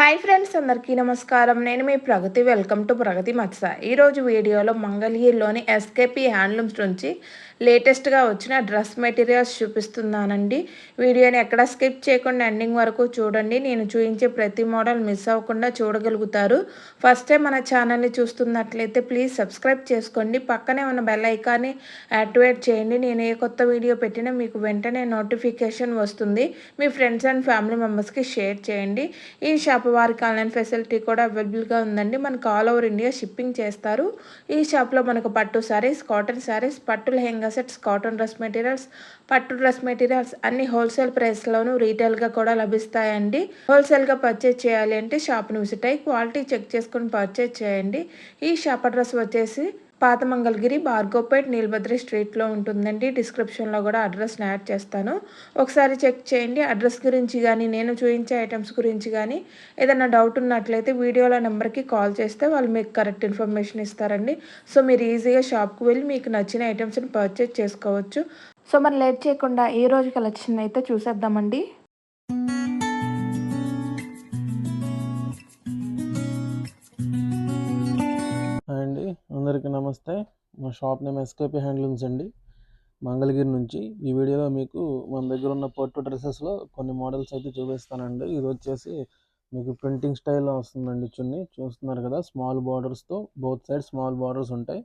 Hi friends అందరికీ నమస్కారం. నేను మీ ప్రగతి. వెల్కమ్ టు ప్రగతి మత్స. ఈరోజు వీడియోలో మంగళగిరిలోని ఎస్కేపీ హ్యాండ్లూమ్స్ నుంచి లేటెస్ట్గా వచ్చిన డ్రెస్ మెటీరియల్స్ చూపిస్తున్నానండి. వీడియోని ఎక్కడ స్కిప్ చేయకుండా ఎండింగ్ వరకు చూడండి. నేను చూపించే ప్రతి మోడల్ మిస్ అవ్వకుండా చూడగలుగుతారు. ఫస్ట్ టైం మన ఛానల్ని చూస్తున్నట్లయితే ప్లీజ్ సబ్స్క్రైబ్ చేసుకోండి. పక్కనే ఉన్న బెల్ ఐకాన్ని యాక్టివేట్ చేయండి. నేను ఏ కొత్త వీడియో పెట్టినా మీకు వెంటనే నోటిఫికేషన్ వస్తుంది. మీ ఫ్రెండ్స్ అండ్ ఫ్యామిలీ మెంబర్స్కి షేర్ చేయండి. ఈ షాప్ వారికి ఆన్లైన్ ఫెసిలిటీ కూడా అవైలబుల్గా ఉందండి. మనకు ఆల్ ఓవర్ ఇండియా షిప్పింగ్ చేస్తారు. ఈ షాప్లో మనకు పట్టు శారీస్ కాటన్ శారీస్ పట్టు lehenga sets cotton dress materials పట్టు డ్రెస్ మెటీరియల్స్ అన్ని హోల్సేల్ ప్రైస్లోనూ రీటైల్గా కూడా లభిస్తాయండి. హోల్సేల్గా పర్చేజ్ చేయాలి అంటే షాప్ని విజిట్ అయ్యి క్వాలిటీ చెక్ చేసుకుని పర్చేజ్ చేయండి. ఈ షాప్ అడ్రస్ వచ్చేసి పాత మంగళగిరి భార్గోపేట్ నీలభద్రి స్ట్రీట్లో ఉంటుందండి. డిస్క్రిప్షన్లో కూడా అడ్రస్ని యాడ్ చేస్తాను. ఒకసారి చెక్ చేయండి. అడ్రస్ గురించి కానీ నేను చూపించే ఐటమ్స్ గురించి కానీ ఏదైనా డౌట్ ఉన్నట్లయితే వీడియోలో నెంబర్కి కాల్ చేస్తే వాళ్ళు మీకు కరెక్ట్ ఇన్ఫర్మేషన్ ఇస్తారండి. సో మీరు ఈజీగా షాప్కి వెళ్ళి మీకు నచ్చిన ఐటమ్స్ని పర్చేజ్ చేసుకోవచ్చు. సో మరి లేట్ చేయకుండా ఈ రోజు కలెక్షన్ అయితే చూసేద్దామండి. అందరికీ నమస్తే. మా షాప్ నేమ్ ఎస్కేపీ హ్యాండ్లూమ్స్ అండి. మంగళగిరి నుంచి ఈ వీడియోలో మీకు మన దగ్గర ఉన్న పట్టు డ్రెస్సెస్లో కొన్ని మోడల్స్ అయితే చూపిస్తానండి. ఇది వచ్చేసి మీకు ప్రింటింగ్ స్టైల్లో వస్తుందండి చున్నీ. చూస్తున్నారు కదా స్మాల్ బార్డర్స్తో బోత్ సైడ్ స్మాల్ బార్డర్స్ ఉంటాయి.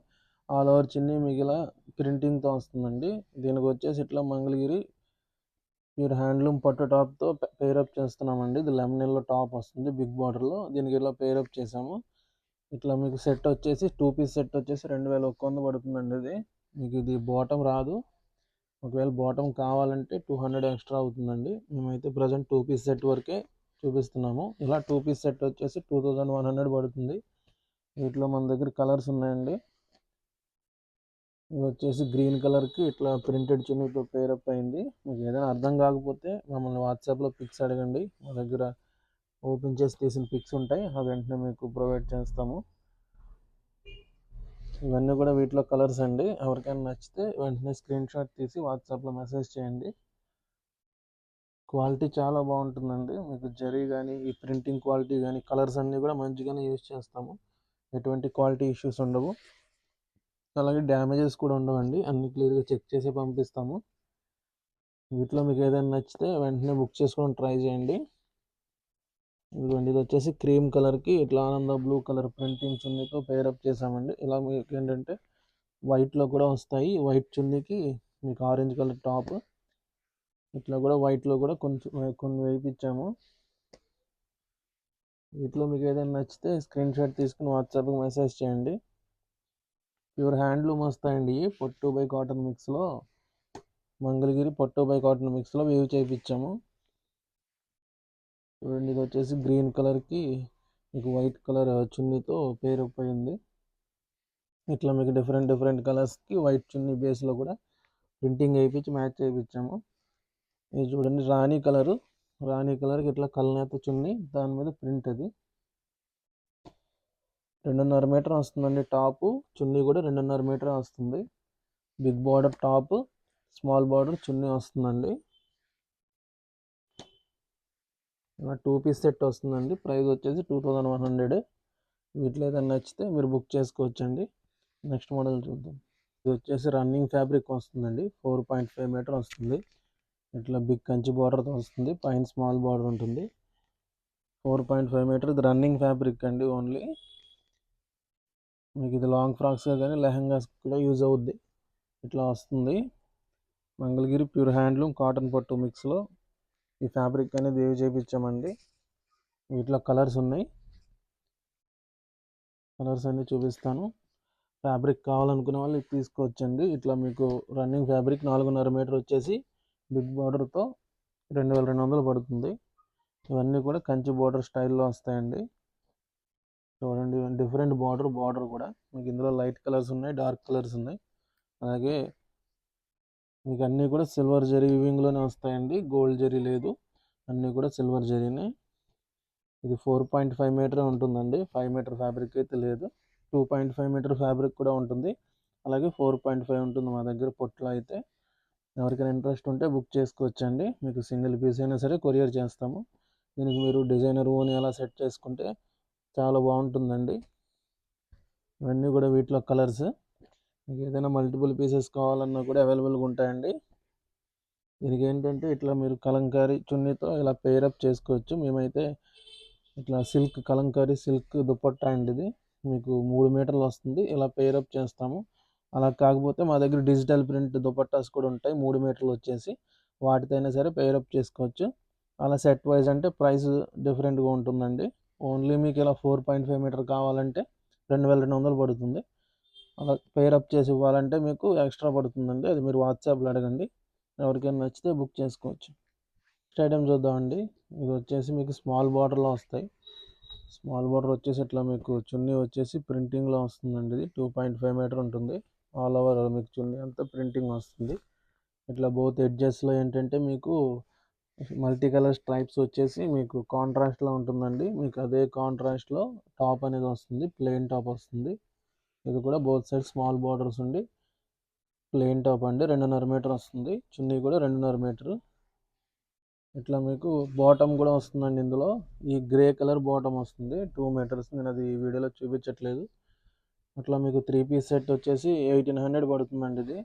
ఆల్ ఓవర్ చిన్ని మీకు ఇలా ప్రింటింగ్తో వస్తుందండి. దీనికి వచ్చేసి ఇట్లా మంగళగిరి మీరు హ్యాండ్లూమ్ పట్టు టాప్తో పేరప్ చేస్తున్నామండి. ఇది లెమనెల్లో టాప్ వస్తుంది బిగ్ బార్డర్లో. దీనికి ఇలా పేరప్ చేసాము. ఇట్లా మీకు సెట్ వచ్చేసి టూ పీస్ సెట్ వచ్చేసి రెండు వేల ఒక్క వంద పడుతుందండి ఇది. మీకు ఇది బాటమ్ రాదు. ఒకవేళ బాటమ్ కావాలంటే టూ హండ్రెడ్ ఎక్స్ట్రా అవుతుందండి. మేమైతే ప్రజెంట్ టూ పీస్ సెట్ వరకే చూపిస్తున్నాము. ఇలా టూ పీస్ సెట్ వచ్చేసి టూ థౌజండ్ వన్ హండ్రెడ్ పడుతుంది. వీటిలో మన దగ్గర కలర్స్ ఉన్నాయండి. ఇది వచ్చేసి గ్రీన్ కలర్కి ఇట్లా ప్రింటెడ్ చున్నీతో పేరప్ అయింది. మీకు ఏదైనా అర్థం కాకపోతే మమ్మల్ని వాట్సాప్లో పిక్స్ అడగండి. మా దగ్గర ఓపెన్ చేసి తీసిన పిక్స్ ఉంటాయి. అవి వెంటనే మీకు ప్రొవైడ్ చేస్తాము. ఇవన్నీ కూడా వీటిలో కలర్స్ అండి. ఎవరికైనా నచ్చితే వెంటనే స్క్రీన్ షాట్ తీసి వాట్సాప్లో మెసేజ్ చేయండి. క్వాలిటీ చాలా బాగుంటుందండి. మీకు జరీ కానీ ఈ ప్రింటింగ్ క్వాలిటీ కానీ కలర్స్ అన్నీ కూడా మంచిగానే యూజ్ చేస్తాము. ఎటువంటి క్వాలిటీ ఇష్యూస్ ఉండవు. అలాగే డ్యామేజెస్ కూడా ఉండవండి. అన్ని క్లియర్గా చెక్ చేసి పంపిస్తాము. వీటిలో మీకు ఏదైనా నచ్చితే వెంటనే బుక్ చేసుకొని ట్రై చేయండి. ఇదిగోండి ఇది వచ్చేసి క్రీమ్ కలర్కి ఇట్లా ఆనంద బ్లూ కలర్ ప్రింటింగ్ చున్నీతో పేరప్ చేసామండి ఇలా మీకు ఏంటంటే వైట్లో కూడా వస్తాయి. వైట్ చున్నీకి మీకు ఆరెంజ్ కలర్ టాప్. ఇట్లా కూడా వైట్లో కూడా కొంచెం కొన్ని వేయించాము వీటిలో మీకు ఏదైనా నచ్చితే స్క్రీన్ షాట్ తీసుకుని వాట్సాప్కి మెసేజ్ చేయండి. ప్యూర్ హ్యాండ్లూమ్ వస్తాయండి. పొట్టు బై కాటన్ మిక్స్లో. మంగళగిరి పొట్టు బై కాటన్ మిక్స్లో వేవ్ చేయించాము చూడండి ఇది వచ్చేసి గ్రీన్ కలర్కి మీకు వైట్ కలర్ చున్నీతో పేరు పోయింది. ఇట్లా మీకు డిఫరెంట్ డిఫరెంట్ కలర్స్కి వైట్ చున్నీ బేస్లో కూడా ప్రింటింగ్ వేయించి మ్యాచ్ చేయించాము. ఇది చూడండి రాణి కలరు. రాణి కలర్కి ఇట్లా కలనేత చున్నీ దాని మీద ప్రింట్ అది. రెండున్నర మీటర్ వస్తుందండి టాపు చున్నీ కూడా రెండున్నర మీటర్ వస్తుంది. Big border top small border చున్నీ వస్తుందండి. టూ పీస్ సెట్ వస్తుందండి. ప్రైస్ వచ్చేసి టూ థౌజండ్ వన్ హండ్రెడ్. వీటిలో ఏదైనా నచ్చితే మీరు బుక్ చేసుకోవచ్చండి. నెక్స్ట్ మోడల్ చూద్దాం. ఇది వచ్చేసి రన్నింగ్ ఫ్యాబ్రిక్ వస్తుందండి. ఫోర్ పాయింట్ ఫైవ్ మీటర్ వస్తుంది. ఇట్లా బిగ్ కంచి బార్డర్తో వస్తుంది. పైన స్మాల్ బార్డర్ ఉంటుంది. Four point five metre. ఇది రన్నింగ్ ఫ్యాబ్రిక్ అండి ఓన్లీ. మీకు ఇది లాంగ్ ఫ్రాక్స్గా కానీ లెహంగాస్ కూడా యూజ్ అవుద్ది. ఇట్లా వస్తుంది. మంగళగిరి ప్యూర్ హ్యాండ్లూమ్ కాటన్ పట్టు మిక్స్లో ఈ ఫ్యాబ్రిక్ అనేది ఏవి చేయించామండి వీటిలో కలర్స్ ఉన్నాయి. కలర్స్ అన్నీ చూపిస్తాను. ఫ్యాబ్రిక్ కావాలనుకునే వాళ్ళు ఇది తీసుకోవచ్చండి. ఇట్లా మీకు రన్నింగ్ ఫ్యాబ్రిక్ నాలుగున్నర మీటర్ వచ్చేసి బిగ్ బార్డర్తో రెండు వేల రెండు వందలు పడుతుంది. ఇవన్నీ కూడా కంచి బార్డర్ స్టైల్లో వస్తాయండి. చూడండి డిఫరెంట్ బార్డర్ బార్డర్ కూడా. మీకు ఇందులో లైట్ కలర్స్ ఉన్నాయి డార్క్ కలర్స్ ఉన్నాయి. అలాగే మీకు అన్నీ కూడా సిల్వర్ జరీ వివింగ్లోనే వస్తాయండి. గోల్డ్ జరీ లేదు. అన్నీ కూడా సిల్వర్ జరీనే. ఇది ఫోర్ పాయింట్ ఫైవ్ మీటర్ ఉంటుందండి. ఫైవ్ మీటర్ ఫ్యాబ్రిక్ అయితే లేదు. Two point five metre fabric కూడా ఉంటుంది. అలాగే ఫోర్ పాయింట్ ఫైవ్ ఉంటుంది మా దగ్గర పొట్లో అయితే. ఎవరికైనా ఇంట్రెస్ట్ ఉంటే బుక్ చేసుకోవచ్చండి. మీకు సింగిల్ పీస్ అయినా సరే కొరియర్ చేస్తాము. దీనికి మీరు డిజైనర్ ఓని అలా సెట్ చేసుకుంటే చాలా బాగుంటుందండి. ఇవన్నీ కూడా వీటిలో కలర్స్. మీకు ఏదైనా మల్టిపుల్ పీసెస్ కావాలన్నా కూడా అవైలబుల్గా ఉంటాయండి. దీనికి ఏంటంటే ఇట్లా మీరు కలంకారీ చున్నీతో ఇలా పేరప్ చేసుకోవచ్చు. మేమైతే ఇట్లా సిల్క్ కలంకారీ సిల్క్ దుప్పట్టా అండి ఇది. మీకు మూడు మీటర్లు వస్తుంది. ఇలా పేరప్ చేస్తాము. అలా కాకపోతే మా దగ్గర డిజిటల్ ప్రింట్ దుపట్టాస్ కూడా ఉంటాయి. మూడు మీటర్లు వచ్చేసి వాటితో అయినా సరే పేరప్ చేసుకోవచ్చు. అలా సెట్ వైజ్ అంటే ప్రైస్ డిఫరెంట్గా ఉంటుందండి. ఓన్లీ మీకు ఇలా ఫోర్ పాయింట్ ఫైవ్ మీటర్ కావాలంటే రెండు వేల రెండు వందలు పడుతుంది. అలా పేరప్ చేసి ఇవ్వాలంటే మీకు ఎక్స్ట్రా పడుతుందండి. అది మీరు వాట్సాప్లో అడగండి. ఎవరికైనా నచ్చితే బుక్ చేసుకోవచ్చు. నెక్స్ట్ ఐటమ్ చూద్దామండి. ఇది వచ్చేసి మీకు స్మాల్ బార్డర్లో వస్తాయి. స్మాల్ బార్డర్ వచ్చేసి ఇట్లా మీకు చున్నీ వచ్చేసి ప్రింటింగ్లో వస్తుందండి ఇది. టూ పాయింట్ ఫైవ్ మీటర్ ఉంటుంది. ఆల్ ఓవర్ మీకు చున్నీ అంతా ప్రింటింగ్ వస్తుంది. ఇట్లా బోత్ ఎడ్జెస్లో ఏంటంటే మీకు మల్టీ కలర్ స్ట్రైప్స్ వచ్చేసి మీకు కాంట్రాస్ట్లో ఉంటుందండి. మీకు అదే కాంట్రాస్ట్లో టాప్ అనేది వస్తుంది. ప్లెయిన్ టాప్ వస్తుంది. ఇది కూడా బోత్ సైడ్ స్మాల్ బార్డర్స్ ఉండి ప్లెయిన్ టాప్ అండి. రెండున్నర మీటర్ వస్తుంది. చున్నీ కూడా రెండున్నర మీటర్ ఇట్లా మీకు బాటమ్ కూడా వస్తుందండి ఇందులో. ఈ గ్రే కలర్ బాటమ్ వస్తుంది. టూ మీటర్స్ నేను అది ఈ వీడియోలో చూపించట్లేదు. అట్లా మీకు త్రీ పీస్ సెట్ వచ్చేసి ఎయిటీన్ హండ్రెడ్ పడుతుందండి ఇది.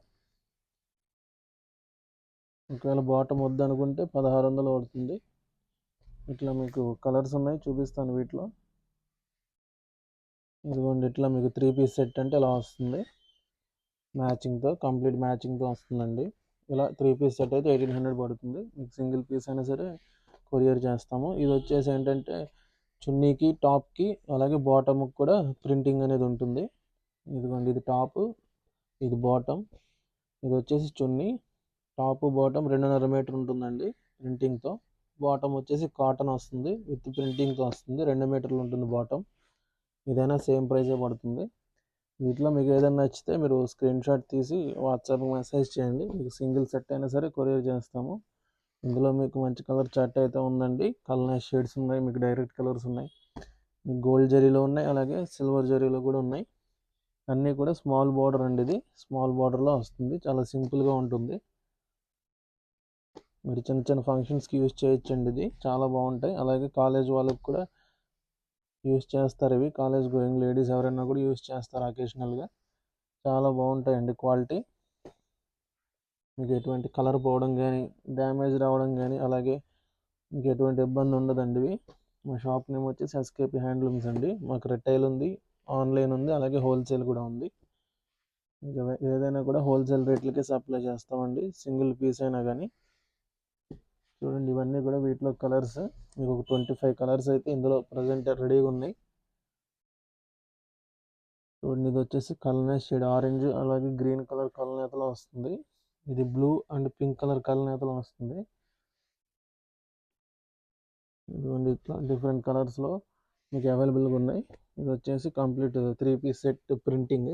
ఒకవేళ బాటమ్ వద్దనుకుంటే పదహారు వందలు పడుతుంది. ఇట్లా మీకు కలర్స్ ఉన్నాయి చూపిస్తాను వీటిలో. ఇదిగోండి ఇట్లా మీకు త్రీ పీస్ సెట్ అంటే ఇలా వస్తుంది. మ్యాచింగ్తో కంప్లీట్ మ్యాచింగ్తో వస్తుందండి. ఇలా త్రీ పీస్ సెట్ అయితే ఎయిటీన్ హండ్రెడ్ పడుతుంది. మీకు సింగిల్ పీస్ అయినా సరే కొరియర్ చేస్తాము. ఇది వచ్చేసి ఏంటంటే చున్నీకి టాప్కి అలాగే బాటమ్కి కూడా ప్రింటింగ్ అనేది ఉంటుంది. ఇదిగోండి ఇది టాప్ ఇది బాటమ్ ఇది వచ్చేసి చున్నీ. టాప్ బాటమ్ రెండున్నర మీటర్ ఉంటుందండి ప్రింటింగ్తో బాటమ్ వచ్చేసి కాటన్ వస్తుంది. విత్ ప్రింటింగ్తో వస్తుంది. రెండు మీటర్లు ఉంటుంది బాటమ్ ఇదైనా సేమ్ ప్రైజే పడుతుంది. వీటిలో మీకు ఏదైనా నచ్చితే మీరు స్క్రీన్ షాట్ తీసి వాట్సాప్ మెసేజ్ చేయండి. మీకు సింగిల్ సెట్ అయినా సరే కొరియర్ చేస్తాము. ఇందులో మీకు మంచి కలర్ చార్ట్ అయితే ఉందండి. కలర్ షేడ్స్ ఉన్నాయి. మీకు డైరెక్ట్ కలర్స్ ఉన్నాయి. మీకు గోల్డ్ జరీలో ఉన్నాయి. అలాగే సిల్వర్ జరీలో కూడా ఉన్నాయి. అన్నీ కూడా స్మాల్ బార్డర్ అండి ఇది. స్మాల్ బార్డర్లో వస్తుంది. చాలా సింపుల్గా ఉంటుంది. మీరు చిన్న చిన్న ఫంక్షన్స్కి యూజ్ చేయొచ్చండి ఇది. చాలా బాగుంటాయి. అలాగే కాలేజ్ వాళ్ళకి కూడా యూస్ చేస్తారు ఇవి. కాలేజ్ గోయింగ్ లేడీస్ ఎవరైనా కూడా యూస్ చేస్తారు అకేషనల్గా చాలా బాగుంటాయండి క్వాలిటీ. మీకు ఎటువంటి కలర్ పోవడం కానీ డ్యామేజ్ రావడం కానీ అలాగే మీకు ఎటువంటి ఇబ్బంది ఉండదండి ఇవి. మా షాప్ నేమ్ వచ్చేసి ఎస్కేపి హ్యాండ్లూమ్స్ అండి. మాకు రిటైల్ ఉంది ఆన్లైన్ ఉంది అలాగే హోల్సేల్ కూడా ఉంది. ఇంకా ఏదైనా కూడా హోల్సేల్ రేట్లకే సప్లై చేస్తామండి. సింగిల్ పీస్ అయినా కానీ చూడండి ఇవన్నీ కూడా వీటిలో కలర్స్. మీకు ఒక ట్వంటీ ఫైవ్ కలర్స్ అయితే ఇందులో ప్రజెంట్ రెడీగా ఉన్నాయి. చూడండి ఇది వచ్చేసి కలనే షేడ్ ఆరెంజ్ అలాగే గ్రీన్ కలర్ కలనేతలో వస్తుంది. ఇది బ్లూ అండ్ పింక్ కలర్ కలనేతలో వస్తుంది. ఇదిగోండి ఇట్లా డిఫరెంట్ కలర్స్లో మీకు అవైలబుల్గా ఉన్నాయి. ఇది వచ్చేసి complete three piece set printing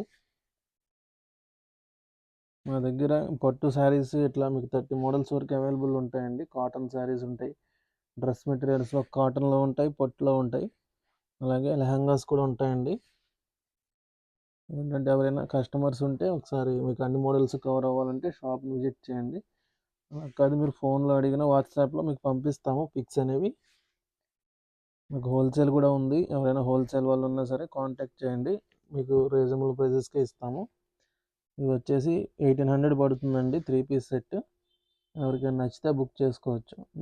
మా దగ్గర పట్టు శారీస్ ఇట్లా మీకు థర్టీ మోడల్స్ వరకు అవైలబుల్ ఉంటాయండి. కాటన్ శారీస్ ఉంటాయి. డ్రెస్ మెటీరియల్స్లో కాటన్లో ఉంటాయి పట్టులో ఉంటాయి. అలాగే లెహంగాస్ కూడా ఉంటాయండి. ఏంటంటే ఎవరైనా కస్టమర్స్ ఉంటే ఒకసారి మీకు అన్ని మోడల్స్ కవర్ అవ్వాలంటే షాప్ విజిట్ చేయండి. కాదు మీరు ఫోన్లో అడిగిన వాట్సాప్లో మీకు పంపిస్తాము పిక్స్ అనేవి. మీకు హోల్సేల్ కూడా ఉంది. ఎవరైనా హోల్సేల్ వాళ్ళు ఉన్నా సరే కాంటాక్ట్ చేయండి. మీకు రీజనబుల్ ప్రైజెస్కే ఇస్తాము. ఇది వచ్చేసి ఎయిటీన్ హండ్రెడ్ పడుతుందండి త్రీ పీస్ సెట్. ఎవరికైనా నచ్చితే బుక్ చేసుకోవచ్చు.